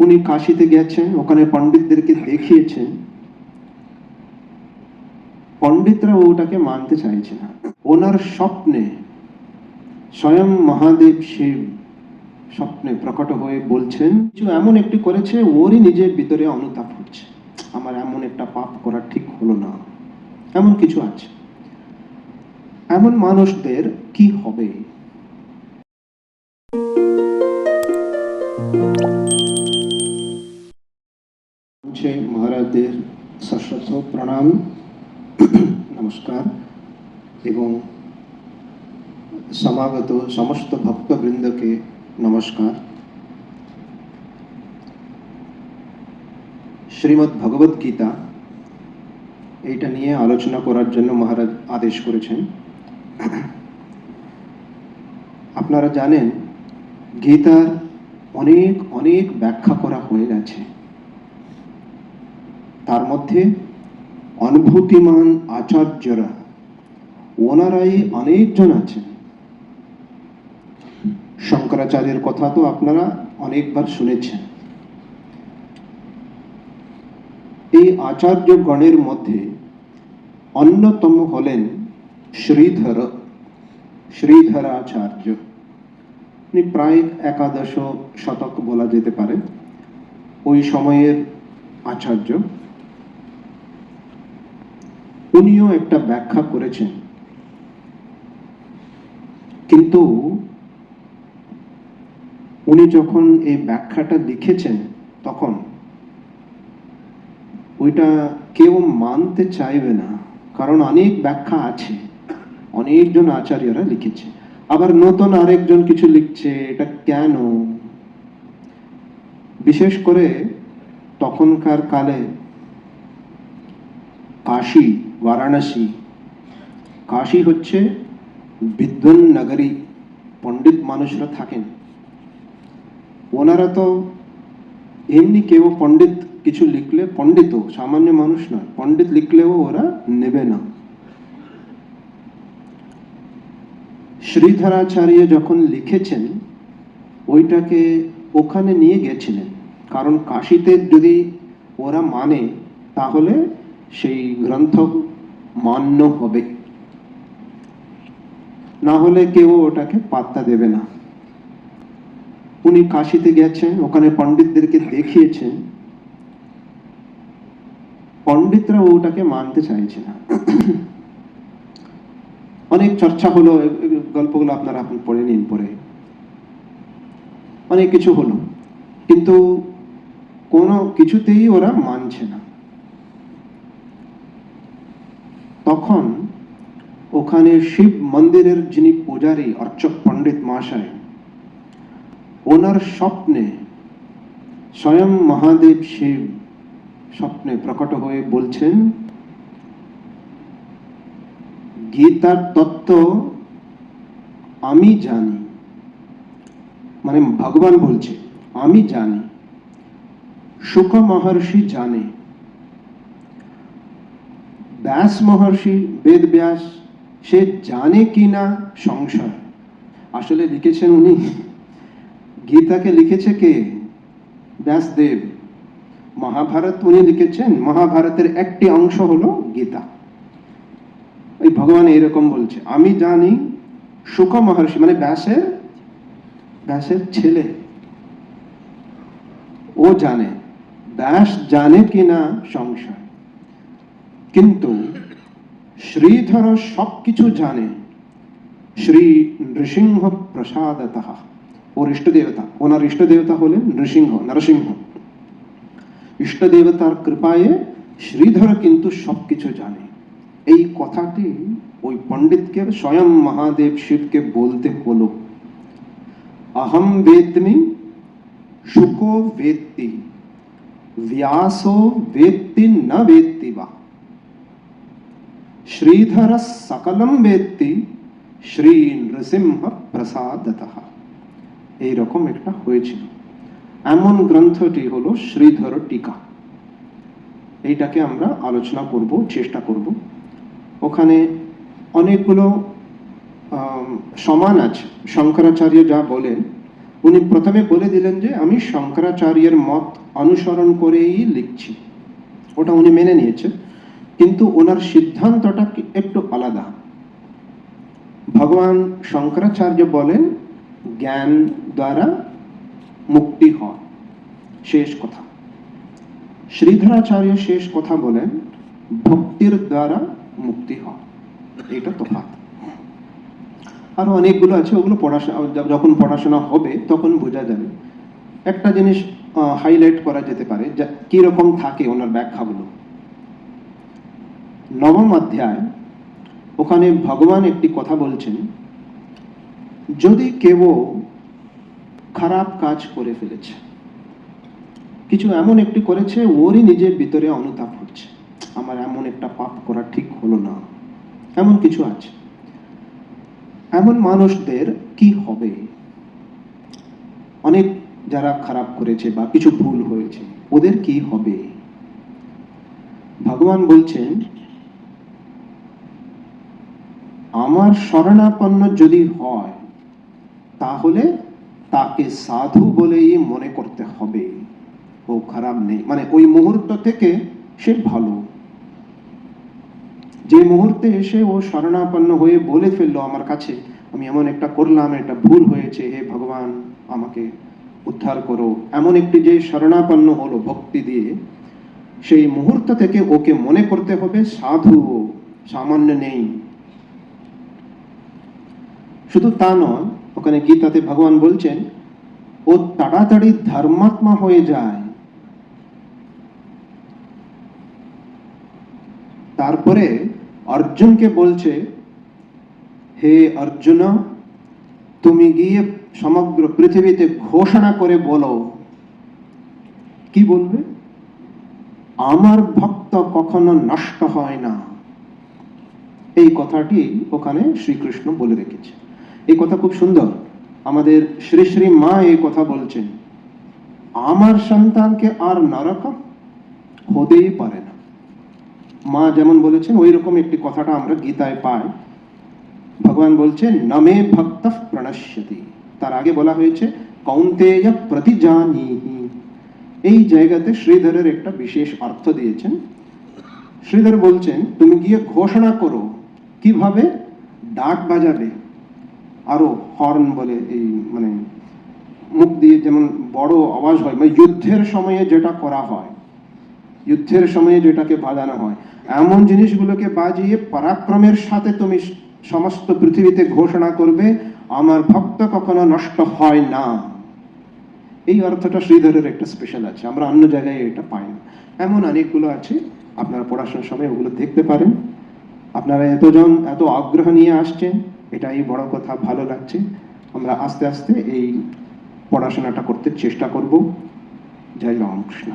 উনি কাশিতে গেছেন, ওখানে পণ্ডিতদেরকে দেখিয়েছেন। পণ্ডিতরা ওটাকে মানতে চাইছে না। ওনার স্বপ্নে, স্বয়ং মহাদেব শিব স্বপ্নে প্রকট হয়ে বলছেন, কিছু এমন একটি করেছে, ওরই নিজের ভিতরে অনুতাপ হচ্ছে। আমার এমন একটা পাপ করা ঠিক হলো না। এমন কিছু আছে। এমন মানুষদের কি হবে? যে মহারাজদের সশ্রদ্ধ প্রণাম নমস্কার এবং সমাগত সমস্ত ভক্তবৃন্দকে নমস্কার শ্রীমদ্ ভগবত গীতা এইটা নিয়ে আলোচনা করার জন্য মহারাজ আদেশ করেছেন আপনারা জানেন গীতার অনেক অনেক ব্যাখ্যা করা হয়ে গেছে তার মধ্যে অনুভূতিমান আচার্যরা। ওনারাই অনেকজন আছেন। শঙ্করাচার্যের কথা তো আপনারা অনেকবার শুনেছেন। এই আচার্য গণের মধ্যে অন্যতম হলেন শ্রীধর, শ্রীধরাচার্য। উনি প্রায় একাদশ শতক বলা যেতে পারে। ওই সময়ের আচার্য। উনিও একটা ব্যাখ্যা করেছেন। কিন্তু উনি যখন এই ব্যাখ্যাটা লিখেছেন, তখন ওইটা কেউ মানতে চাইবে না, কারণ অনেক ব্যাখ্যা আছে, অনেকজন আচার্যরা লিখেছে। আবার নতুন আরেকজন কিছু লিখছে, এটা কেন? বিশেষ করে তখনকার কালে কাশী বারাণসী কাশী হচ্ছে বিদ্বান নগরী পণ্ডিত মানুষরা থাকেন ওনারা তো এমনি কেউ পণ্ডিত কিছু লিখলে পণ্ডিত সামান্য মানুষ নয় পণ্ডিত লিখলেও ওরা নেবে না শ্রীধরাচার্য যখন লিখেছেন ওইটাকে ওখানে নিয়ে গেছিলেন কারণ কাশীতে যদি ওরা মানে তাহলে সেই গ্রন্থ মান্য হবে। না হলে কেউ ওটাকে পাত্তা দেবে না। উনি কাশীতে গেছেন, ওখানে পণ্ডিতদেরকে দেখিয়েছেন। পণ্ডিতরা ওটাকে মানতে চাইছে না। অনেক চর্চা হলো গল্পগুলো আপনারা আপনি পড়ে নিন পরে। অনেক কিছু হলো। কিন্তু কোনো কিছুতেই ওরা মানছে না। তখন ওখানে শিব মন্দিরের যিনি পূজারী অর্চক পণ্ডিত মহাশয়, ওনার স্বপ্নে স্বয়ং মহাদেব শিব স্বপ্নে প্রকট হয়ে বলছেন, গীতার তত্ত্ব আমি জানি। মানে ভগবান বলছে, আমি জানি। শুক মহর্ষি জানে। ব্যাস মহর্ষি বেদ ব্যাস, সে জানে কি না সংশয়। আসলে লিখেছেন উনি। গীতাকে লিখেছে কে? ব্যাসদেব। মহাভারত উনি লিখেছেন, মহাভারতের একটি অংশ হলো গীতা। ওই ভগবান এরকম বলছে, আমি জানি শুক মহর্ষি মানে ব্যাসের ব্যাসের ছেলে। ও জানে, ব্যাস জানে কিনা সংশয়। কিন্তু শ্রীধর সবকিছু জানে। শ্রী নৃসিংহ প্রসাদতঃ। ওর ইষ্টদেবতা ওনার ইষ্টদেবতা হলেন নৃসিংহ, নরসিংহ। ইষ্টদেবতার কৃপায় শ্রীধর কিন্তু সবকিছু জানে। এই কথাটি ওই পণ্ডিতকে, স্বয়ং মহাদেব শিবকে বলতে হলো। আহম বেদমি শুকো বেত্তি ব্যাসো বেত্তি না বেত্তি বা? ಶ್ರೀಧರ সকলম বেত্তি শ্রী নৃসিংহ এই রকম একটা হয়েছিল। এমন গ্রন্থটি হলো শ্রীধর টিকা। এইটাকে আমরা আলোচনা করব, চেষ্টা করব। ওখানে অনেকগুলো সমান আছে। শঙ্করাচার্য যা বলেন, উনি প্রথমে বলে দিলেন যে, আমি শঙ্করাচার্যের মত অনুসরণ করেই লিখছি। ওটা উনি মেনে নিয়েছেন। কিন্তু ওনার সিদ্ধান্তটা একটু আলাদা? ভগবান শঙ্করাচার্য বলেন, জ্ঞান দ্বারা মুক্তি হয়। শেষ কথা। শ্রীধরাচার্য শেষ কথা বলেন, ভক্তির দ্বারা মুক্তি হয়। এটা তফাৎ। আরও অনেকগুলো আছে, ওগুলো পড়াশোনা, যখন পড়াশোনা হবে তখন বোঝা যাবে। একটা জিনিস হাইলাইট করা যেতে পারে যা কি রকম থাকে ওনার ব্যাখ্যাগুলো। নবম অধ্যায়, ওখানে ভগবান একটি কথা বলছেন, যদি কেউ খারাপ কাজ করে ফেলেছে, কিছু এমন একটি করেছে, ওরই নিজের ভিতরে অনুতাপ হচ্ছে, আমার এমন একটা পাপ করা ঠিক হলো না। এমন কিছু আছে। এমন মানুষদের কি হবে? অনেক যারা খারাপ করেছে বা কিছু ভুল হয়েছে, ওদের কি হবে? ভগবান বলছেন আমার শরণাপন্ন যদি হয়, তাহলে তাকে সাধু বলেই মনে করতে হবে। ও খারাপ নেই। মানে ওই মুহূর্ত থেকে সে ভালো। যে মুহূর্তে এসে ও শরণাপন্ন হয়ে বলে ফেলল আমার কাছে, আমি এমন একটা করলাম, এটা ভুল হয়েছে, হে ভগবান, আমাকে উদ্ধার করো। এমন একটি যে শরণাপন্ন হলো ভক্তি দিয়ে, সেই মুহূর্ত থেকে ওকে মনে করতে হবে সাধু সামান্য নেই। শুধু তা নয় ওখানে গীতাতে ভগবান বলছেন, ও তাড়াতাড়ি ধর্মাত্মা হয়ে যায়। তারপরে অর্জুনকে বলছে, হে অর্জুন, তুমি গিয়ে সমগ্র পৃথিবীতে ঘোষণা করে বলো। কি বলবে? আমার ভক্ত কখনো নষ্ট হয় না। এই কথাটি ওখানে শ্রীকৃষ্ণ বলে রেখেছে। এই কথা খুব সুন্দর। আমাদের শ্রী শ্রী মা এই কথা বলছেন, আমার সন্তানকে আর নরক হতেই পারে না। মা যেমন বলেছেন ওই রকম একটি কথাটা আমরা গীতায় পাই। ভগবান বলছেন নমে ভক্ত প্রণশ্যতি। তার আগে বলা হয়েছে, কৌন্তেয় প্রতিজানিহি এই জায়গাতে শ্রীধরের একটা বিশেষ অর্থ দিয়েছেন। শ্রীধর বলছেন, তুমি গিয়ে ঘোষণা করো, কীভাবে? ডাক বাজাবে আরও হর্ন বলে এই মানে মুখ দিয়ে যেমন বড় আওয়াজ হয় মানে যুদ্ধের সময়ে যেটা করা হয়, যুদ্ধের সময়ে যেটাকে বাজানো হয়, এমন জিনিসগুলোকে বাজিয়ে পরাক্রমের সাথে তুমি সমস্ত পৃথিবীতে ঘোষণা করবে, আমার ভক্ত কখনো নষ্ট হয় না। এই অর্থটা শ্রীধরের একটা স্পেশাল আছে, আমরা অন্য জায়গায় এটা পাই না। এমন অনেকগুলো আছে, আপনারা পড়াশোনার সময় ওগুলো দেখতে পারেন। আপনারা এতজন, এত আগ্রহ নিয়ে আসছেন এটাই বড় কথা, ভালো লাগছে। আমরা আস্তে আস্তে এই পড়াশোনাটা করতে চেষ্টা করব। জয় রামকৃষ্ণ।